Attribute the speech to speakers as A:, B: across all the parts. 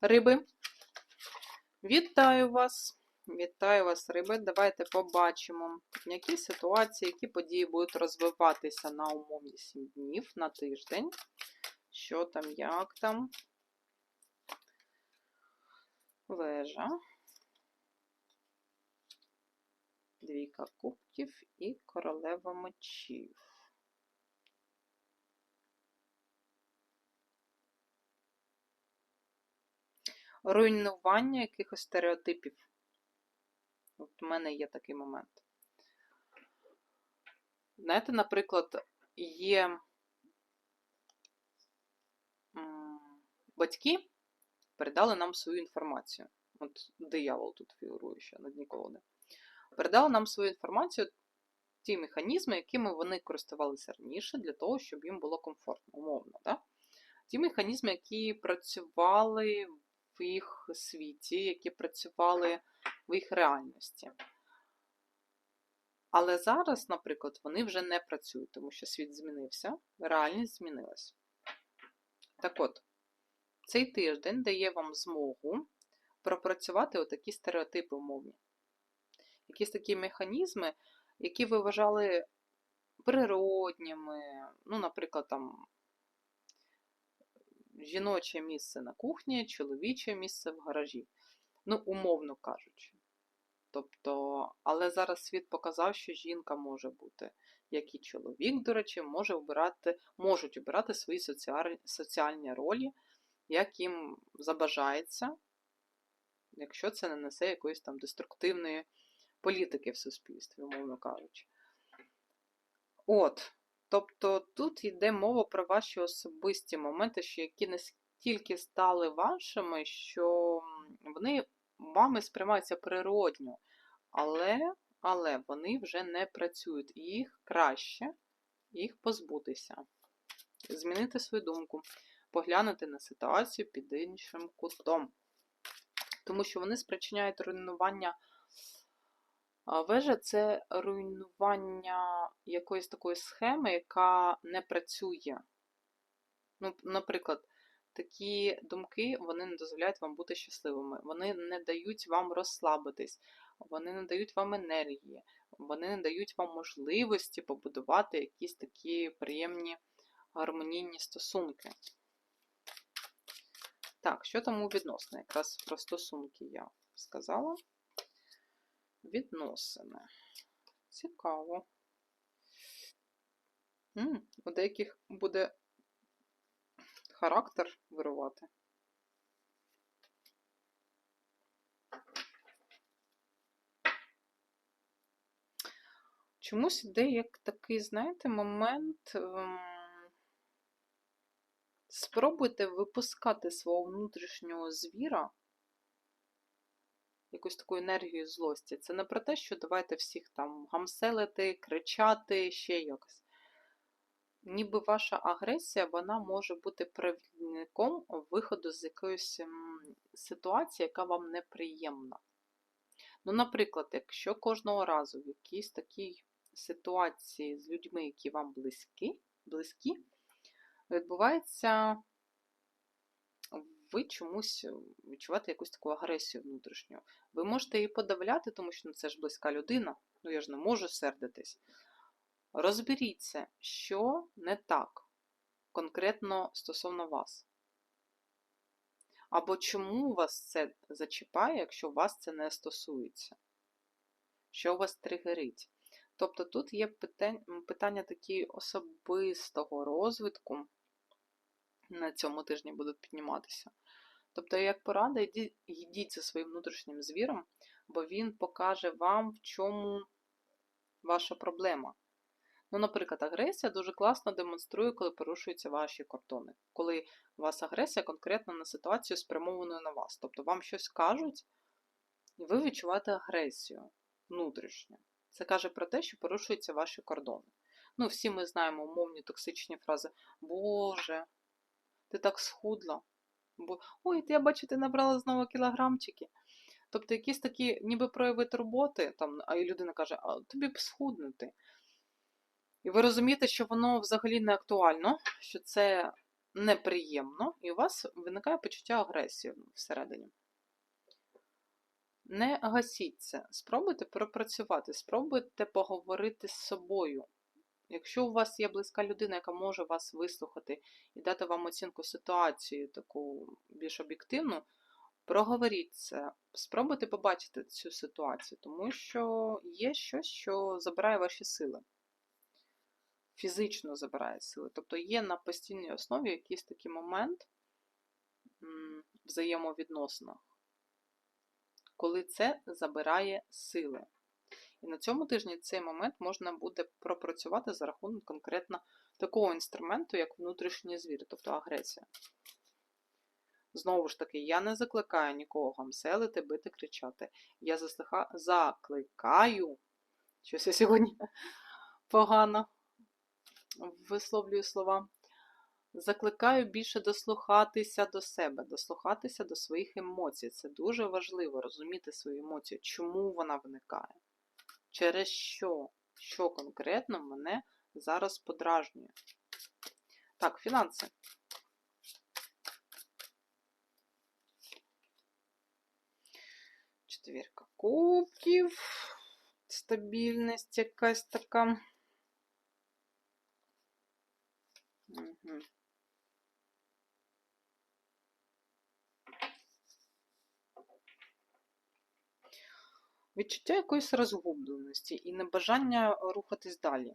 A: Риби. Вітаю вас! Вітаю вас, риби. Давайте побачимо, які ситуації, які події будуть розвиватися на умовні 7 днів на тиждень. Що там, як там? Вежа. Двійка кубків і королева мечів. Руйнування якихось стереотипів. От у мене є такий момент. Знаєте, наприклад, є батьки передали нам свою інформацію. От диявол тут фігурує ще на дні колоди. Передали нам свою інформацію, ті механізми, якими вони користувалися раніше, для того, щоб їм було комфортно, умовно. Да? Ті механізми, які працювали в їх світі, які працювали в їх реальності. Але зараз, наприклад, вони вже не працюють, тому що світ змінився, реальність змінилась. Так от, цей тиждень дає вам змогу пропрацювати отакі стереотипи умовні. Якісь такі механізми, які ви вважали природніми, ну, наприклад, там жіноче місце на кухні, чоловіче місце в гаражі. Ну, умовно кажучи. Тобто, але зараз світ показав, що жінка може бути, як і чоловік, до речі, може обирати, можуть обирати свої соціальні, соціальні ролі, як їм забажається, якщо це не несе якоїсь там деструктивної політики в суспільстві, умовно кажучи. От, Тобто тут йде мова про ваші особисті моменти, що які настільки стали вашими, що вони вами сприймаються природньо, але але вони вже не працюють. І їх краще їх позбутися, змінити свою думку, поглянути на ситуацію під іншим кутом. Тому що вони спричиняють руйнування Вежа це руйнування якоїсь такої схеми, яка не працює. Ну, Наприклад, такі думки вони не дозволяють вам бути щасливими, вони не дають вам розслабитись, вони не дають вам енергії, вони не дають вам можливості побудувати якісь такі приємні гармонійні стосунки. Так, що там у відносно? Якраз про стосунки я сказала відносини. Цікаво. М у деяких буде характер вирувати. Чомусь іде як такий, знаєте, момент. Ем... Спробуйте випускати свого внутрішнього звіра якусь таку енергію злості. Це не про те, що давайте всіх там гамселити, кричати, ще якось. Ніби ваша агресія вона може бути провідником виходу з якоїсь ситуації, яка вам неприємна. Ну, наприклад, якщо кожного разу в якійсь такій ситуації з людьми, які вам близькі, близькі відбувається ви чомусь е, відчуваєте якусь таку агресію внутрішню. Ви можете її подавляти, тому що ну, це ж близька людина, ну я ж не можу сердитись. Розберіться, що не так конкретно стосовно вас. Або чому вас це зачіпає, якщо вас це не стосується? Що вас тригерить? Тобто тут є питання такі особистого розвитку, на цьому тижні будуть підніматися. Тобто, як порада, йдіть за своїм внутрішнім звіром, бо він покаже вам, в чому ваша проблема. Ну, Наприклад, агресія дуже класно демонструє, коли порушуються ваші кордони. Коли у вас агресія конкретно на ситуацію спрямованою на вас. Тобто вам щось кажуть, і ви відчуваєте агресію внутрішню. Це каже про те, що порушуються ваші кордони. Ну, всі ми знаємо умовні токсичні фрази Боже, ти так схудла. Бо, ой, я бачу, ти набрала знову кілограмчики. Тобто якісь такі, ніби прояви турботи, там, а і людина каже, а тобі б схуднути. І ви розумієте, що воно взагалі не актуально, що це неприємно, і у вас виникає почуття агресії всередині. Не гасіть це. Спробуйте пропрацювати, спробуйте поговорити з собою. Якщо у вас є близька людина, яка може вас вислухати і дати вам оцінку ситуації, таку більш об'єктивну, проговоріть це, спробуйте побачити цю ситуацію, тому що є щось, що забирає ваші сили. Фізично забирає сили. Тобто є на постійній основі якийсь такий момент взаємовідносинах, коли це забирає сили. І на цьому тижні цей момент можна буде пропрацювати за рахунок конкретно такого інструменту, як внутрішній звір, тобто агресія. Знову ж таки, я не закликаю нікого гамселити, бити, кричати. Я заслиха... закликаю, щось я сьогодні погано висловлюю слова. Закликаю більше дослухатися до себе, дослухатися до своїх емоцій. Це дуже важливо розуміти свою емоцію, чому вона виникає, через що, що конкретно мене зараз подражнює. Так, фінанси. Четвірка кубків, стабільність якась така. Угу. Відчуття якоїсь розгубленості і небажання рухатись далі.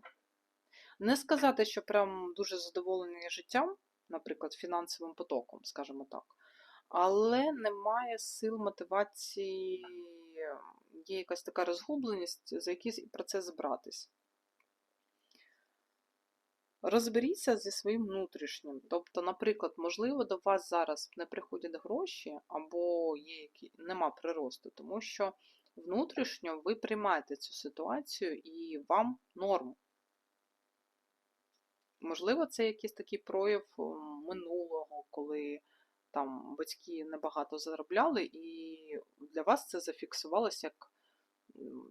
A: Не сказати, що прям дуже задоволений життям, наприклад, фінансовим потоком, скажімо так, але немає сил мотивації, є якась така розгубленість, за якийсь процес збратись. Розберіться зі своїм внутрішнім. Тобто, наприклад, можливо, до вас зараз не приходять гроші, або є які... нема приросту, тому що внутрішньо ви приймаєте цю ситуацію і вам норм. Можливо, це якийсь такий прояв минулого, коли там батьки небагато заробляли, і для вас це зафіксувалося як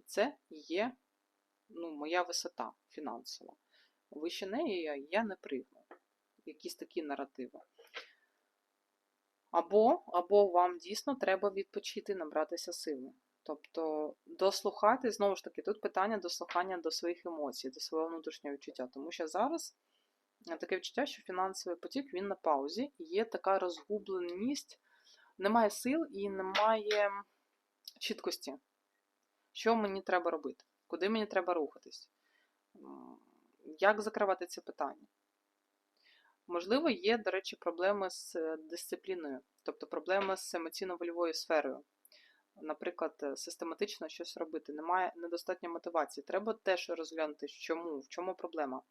A: це є ну, моя висота фінансова. Вище неї я не пригну. Якісь такі наративи. Або, або вам дійсно треба відпочити, набратися сили. Тобто дослухати, знову ж таки, тут питання дослухання до своїх емоцій, до свого внутрішнього відчуття. Тому що зараз таке відчуття, що фінансовий потік він на паузі, є така розгубленість, немає сил і немає чіткості, що мені треба робити, куди мені треба рухатись, як закривати це питання. Можливо, є, до речі, проблеми з дисципліною, тобто проблеми з емоційно-вольовою сферою. Наприклад, систематично щось робити, немає недостатньо мотивації. Треба теж розглянути, чому, в чому проблема.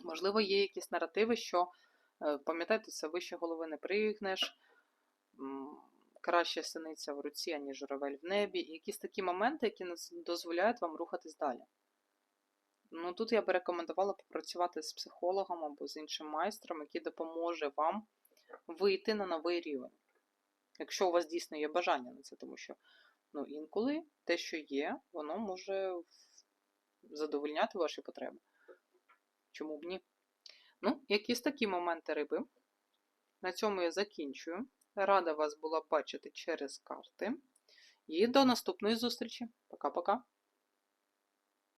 A: Можливо, є якісь наративи, що, е, пам'ятаєте, це вище голови не пригнеш, краще синиця в руці, аніж журавель в небі. І якісь такі моменти, які дозволяють вам рухатись далі. Ну, Тут я би рекомендувала попрацювати з психологом або з іншим майстром, який допоможе вам вийти на новий рівень. Якщо у вас дійсно є бажання на це, тому що ну, інколи те, що є, воно може задовольняти ваші потреби. Чому б ні? Ну, якісь такі моменти риби. На цьому я закінчую. Рада вас була бачити через карти. І до наступної зустрічі. Пока-пока.